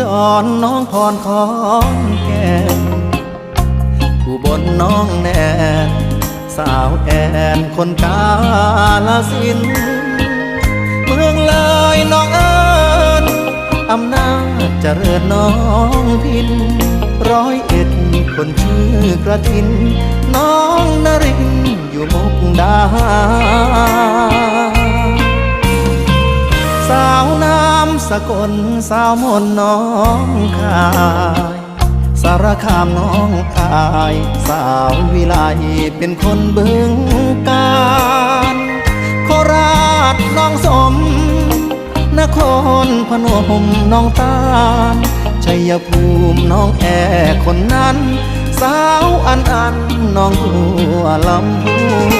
ดรน้องพรของแก่นอุบลน้องแนนสาวแอนคนกาลสิน เมืองเลยน้องเอิญอำนาจเจริญน้องพิน ร้อยเอ็ดคนชื่อกระทิน น้องนรินอยู่มุกดาหารสาวน้ำ สกลสาวมนน้องคายสารคามน้องอาย สาววิไลเป็นคนบึงการโคราชน้องสม นครพนมน้องตาลชัยภูมิน้องแอคนนั้น สาวอันอันน้องหัวลำพู